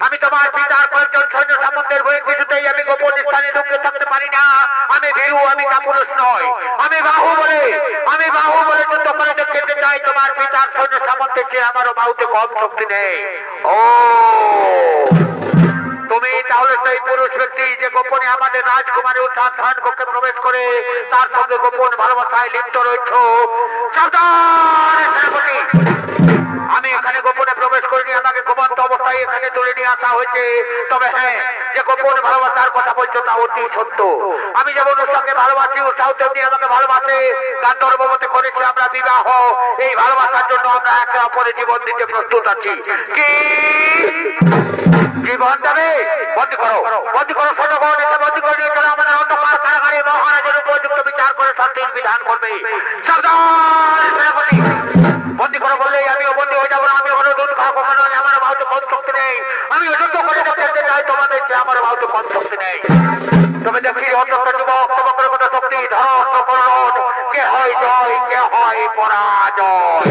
আমি তোমার পিতার কয়েকজন সৈন্য সামন্তের হয়ে কিছুতেই আমি গোপন স্থানে ঢুকে থাকতে পারি না। আমি ভীরু, আমি কাপুরুষ নয় আমি বাহু বলে, আমি বাহু বলে যুদ্ধ করে দেখতে চাই তোমার পিতার সৈন্য সামন্তের চেয়ে আমারও বাহুতে কম শক্তি নেই। ও। তুমি তাহলে সেই পুরুষ ব্যক্তি যে গোপনে আমাদের রাজকুমারী উত্থান স্থান কক্ষে প্রবেশ করে, তার সঙ্গে গোপন ভালোবাসায় লিপ্ত রয়েছ। আমি এখানে গোপনে প্রবেশ করিনি, আমাকে ঘুমন্ত অবস্থায় এখানে তুলে নিয়ে আসা হয়েছে। তবে হ্যাঁ যে গোপন ভালোবাসার কথা বলছো তা অতি সত্য। আমি যেমন ওর সঙ্গে ভালোবাসি, ও সাউ তেমনি আমাকে ভালোবাসে। গান্ধর্বমতে করেছি আমরা বিবাহ। এই ভালোবাসার জন্য আমরা একে অপরের জীবন দিতে প্রস্তুত আছি। কি? জীবন যাবে বন্দি করো। বন্দি করো সনগণ এসে বন্দি করে নিয়ে চলো আমাদের অন্ধকার কারাগারে। মহারাজের উপযুক্ত বিচার করে শান্তির বিধান করবে। সাবধান করো বললেই আমিও বন্দি হয়ে যাব আমি হলো দুধ খাওয়া নয়, আমার বাহুতে কম শক্তি নেই। আমি যুদ্ধ করে দেখতে চাই তোমাদের যে আমার বাহুতে কম শক্তি নেই। তবে দেখি অন্তত যুবক তোমাদের কত শক্তি? ধরন করণ কে হয় জয় কে হয় পরাজয়?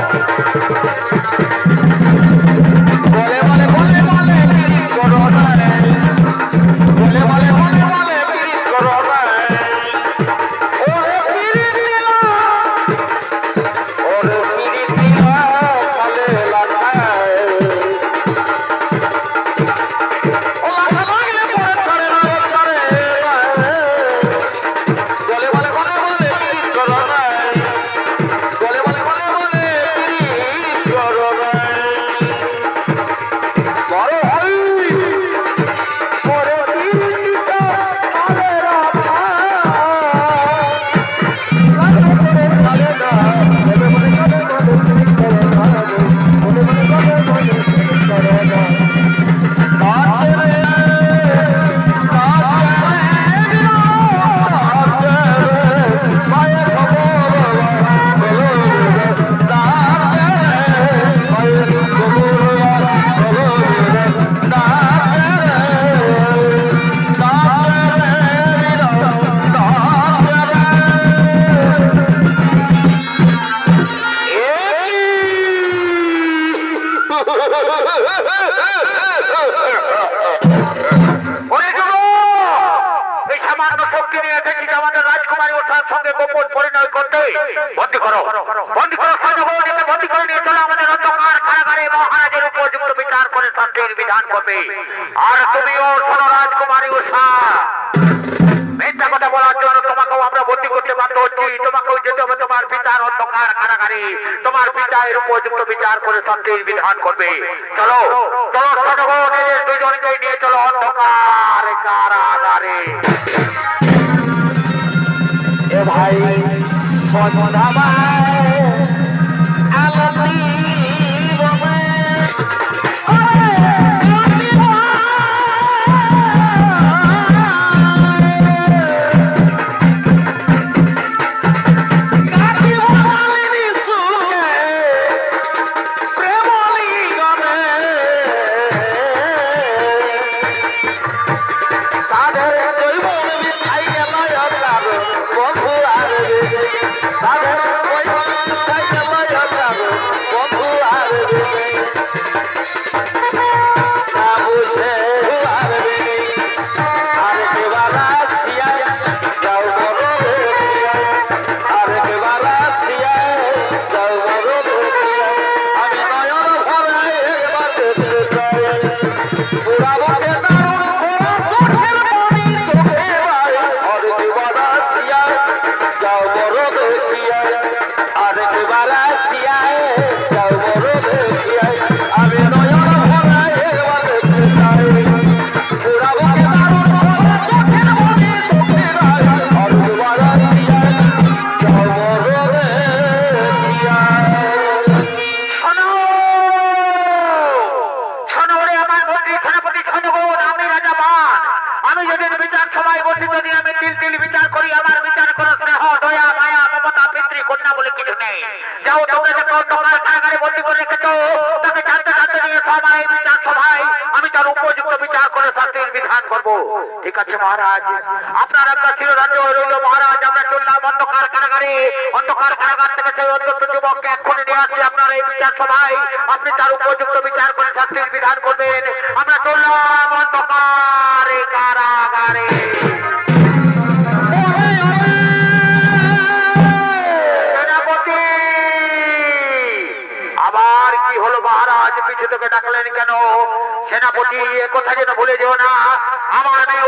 করবে আর তুমিও শোনো রাজকুমারী উষা। মিথ্যা কথা বলার জন্য তোমাকেও আমরা বন্দি করতে বাধ্য হচ্ছি। তোমাকেও যেতে হবে তোমার পিতার অন্ধকার কারাগারে। তোমার পিতা এর উপযুক্ত বিচার করে শান্তির বিধান করবে। চলো চলো দুজনকে নিয়ে চলো অন্ধকার কারাগারে। ভাই সন্ধ্যাবায় আমি রাজা মান আমি যদি বিচার সবাই বসি যদি আমি তিল তিল বিচার করি, আমার বিচার করো স্নেহ, দয়া, মায়া, মমতা, পিতৃ, কন্যা বলে কিছু নেই। যাও তোমরা বন্দি করে রেখেছো, তাকে জানতে জানতে নিয়ে সবাই বিচার সভায় আমি তার উপযুক্ত বিচার করে শাস্তির বিধান করব। ঠিক আছে মহারাজ। আপনার একটা ছিল রাজ্য রইল মহারাজ, আমরা চললাম অন্ধকার কারাগারে, অন্ধকার কারাগার থেকে সেই অত্যন্ত যুবককে এক্ষুনি নিয়ে আসছি। আপনার এই বিচার সভায় আপনি তার উপযুক্ত বিচার করে শাস্তির বিধান করবেন। আমরা চললাম অন্ধকারে কারাগারে। সেনাপতি! আবার কি হলো মহারাজ? পিছু থেকে ডাকলেন কেন? সেনাপতি কথা যেন ভুলে যেও না। আমার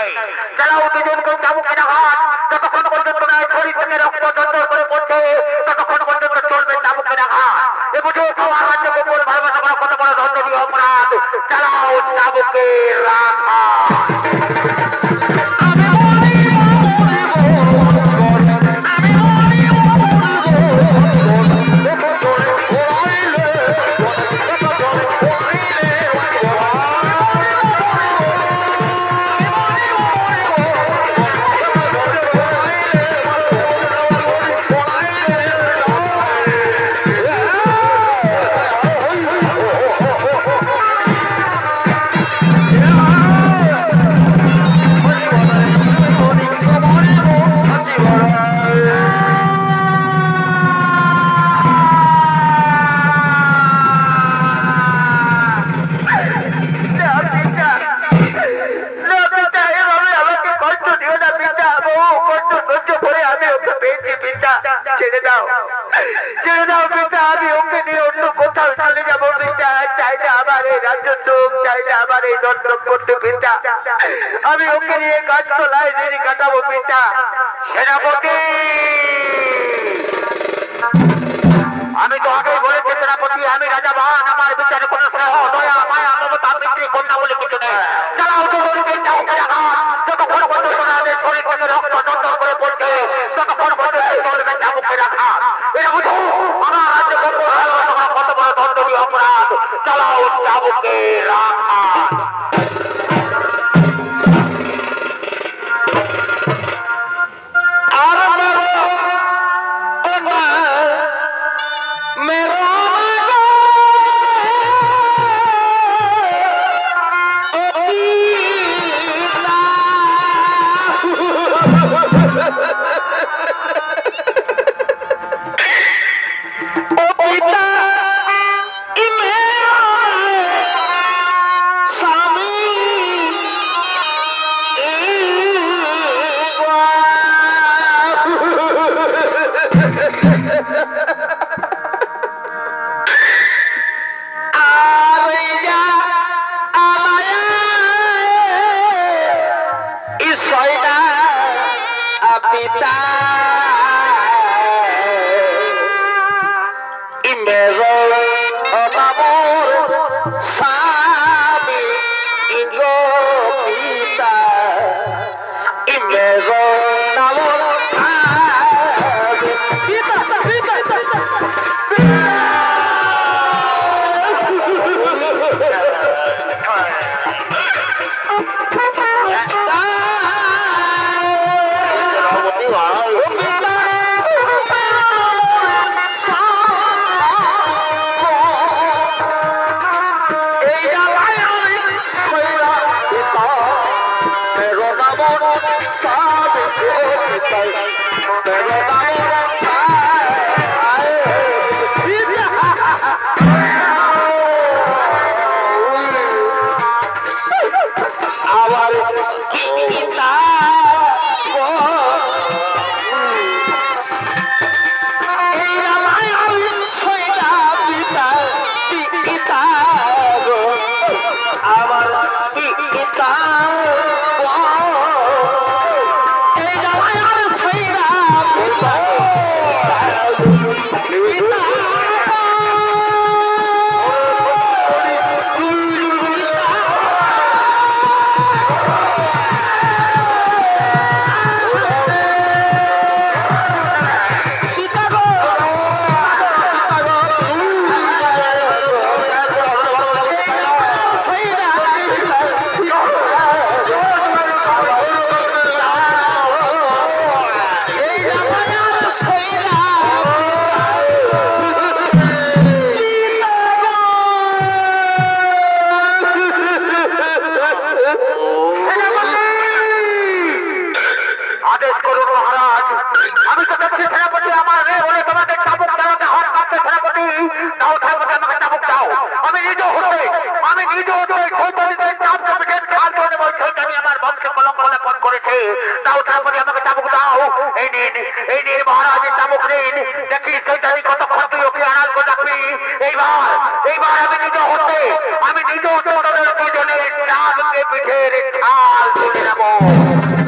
নেই চালাও দুজনকে যাব কিনা হাত যতক্ষণ পর্যন্ত না শরীর থেকে রক্ত জর্জর করে পড়ছে, ততক্ষণ পর্যন্ত চলবে যাব কিনা হাত এ বুঝে সবার রাজ্য গোপন ভালোবাসা করা কত বড় দণ্ডনীয় অপরাধ? চালাও চাবুকে রাখা। পিতা আমি ওকে নিয়ে কাজ তোলায় দিন কাটাবো পিতা সেনাপতি! আমি তো আগেই বলেছি, সেনাপতি, আমি রাজা বাহান আমার বিচারে কোনো স্নেহ, দয়া, মায়া, মমতা কন্যা বলে কিছু নেই। চালাও তো যতক্ষণ রক্ত করে পড়ছে ততক্ষণ কত চালাও আবার গীতা আমি নিজে হতে এইবার আমি নিজে আমি নিজে হতে তোদের দুজনের চাপকে পিঠের ছাল তুলে নেব।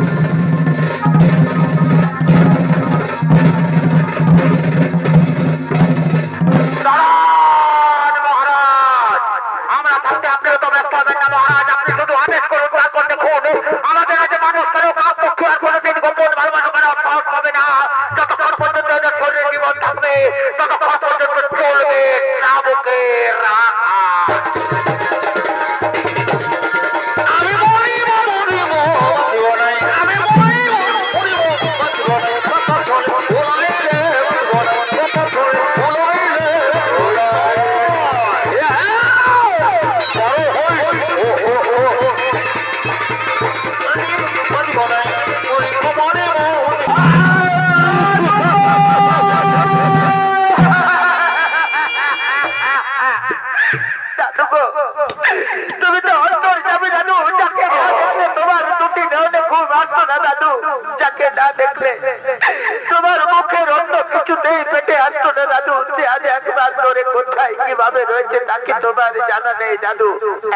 নেই দাদু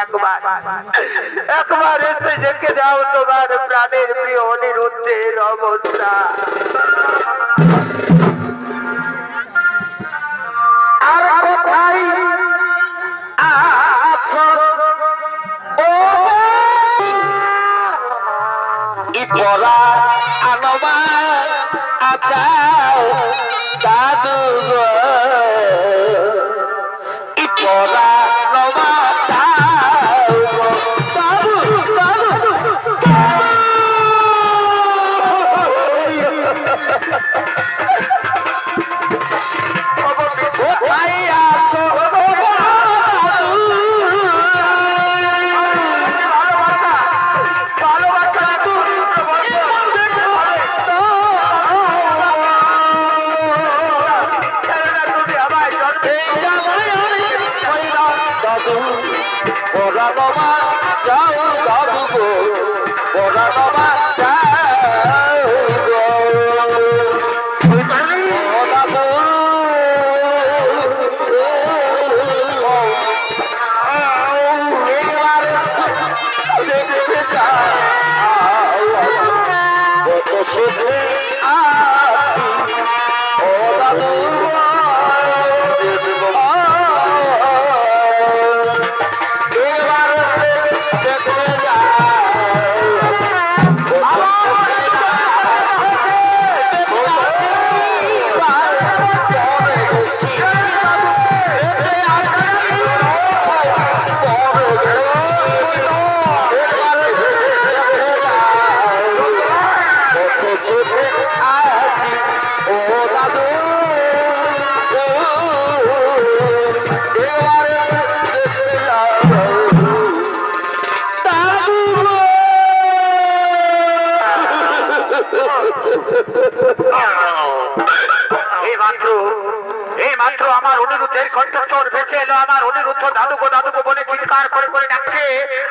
একবার। একবার এসে দেখে যাও তোমার প্রাণের প্রিয় অনিরুদ্ধের অবস্থা। আর কোথায় আছো? ও ইপরা আনমা আচাও যাও দাদু গো ওরা বাবা যাও এই অনিরুদ্ধের কণ্ঠস্বর ভেসে এলো আমার অনিরুদ্ধ দাদুগো দাদুগো বলে চিৎকার করে করে ডাকছে।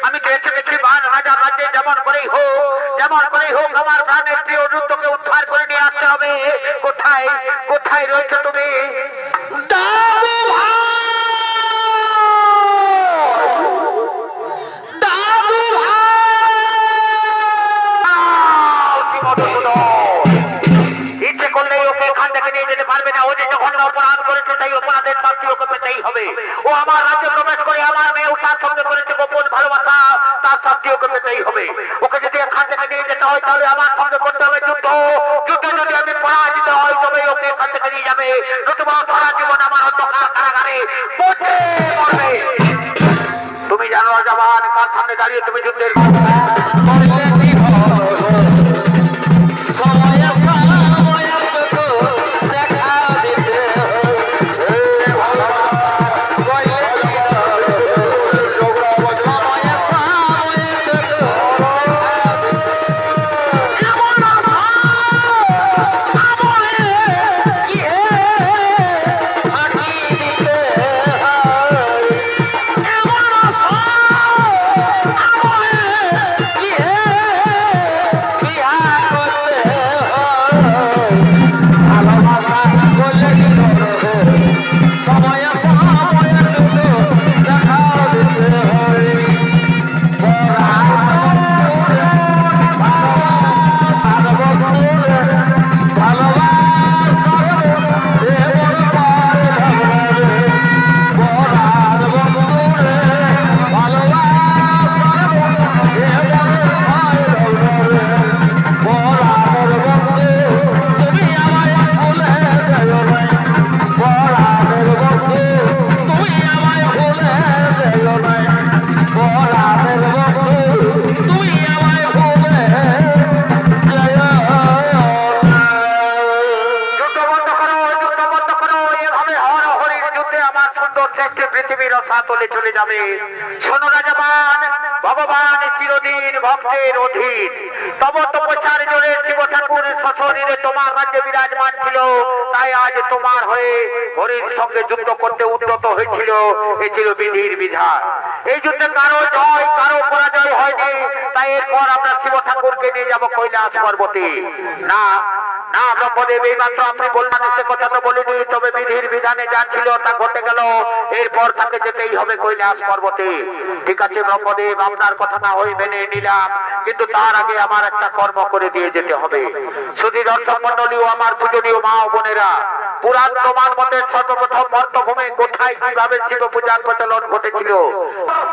আমি এসে গেছি বান হাজার রাজ্যে যেমন করেই হোক, যেমন করেই হোক, আমার প্রাণের প্রিয় অনিরুদ্ধকে উদ্ধার করে নিয়ে আসতে হবে। কোথায় কোথায় রয়েছে তুমি? হবে। ও আমার রাজ্যে প্রবেশ করে আমার মেয়ে উঠার সঙ্গে করেছে গোপন ভালোবাসা, তার শাস্তি ওকে পেতেই হবে। ওকে যদি এখান থেকে নিয়ে যেতে হয়, তাহলে আমার সঙ্গে করতে হবে যুদ্ধ। যুদ্ধে যদি আমি পরাজিত হয় তবে ওকে এখান থেকে নিয়ে যাবে। নতুবা সারা জীবন আমার অন্ধকার কারাগারে পচে মরবে। তুমি জানো জবান কার সামনে দাঁড়িয়ে তুমি যুদ্ধের সশরীরে তোমার রাজ্যে বিরাজমান ছিল, তাই আজ তোমার হয়ে হরির সঙ্গে যুদ্ধ করতে উদ্যত হয়েছিল। এ ছিল বিধির বিধান। এই যুদ্ধে কারও জয়, কারও পরাজয় হয়নি। তাই এরপর আমরা শিব ঠাকুরকে নিয়ে যাব কৈলাস পর্বতে। না না ব্রহ্মদেব এই আপনি বললেন, সে কথা তো বলিনি, তবে বিধির বিধানে যা ছিল তা ঘটে গেল। এরপর তাকে যেতেই হবে কৈলাস পর্বতে। ঠিক আছে, ব্রহ্মদেব, আপনার মেনে নিলাম, কিন্তু তার আগে আমার একটা কর্ম করে দিয়ে যেতে হবে। শুধু দর্শক আমার পূজনীয় মা ও বোনেরা, পুরাণ প্রমাণ মতে সর্বপ্রথম মর্তভূমে কোথায়, কীভাবে শিব পূজার প্রচলন ঘটেছিল?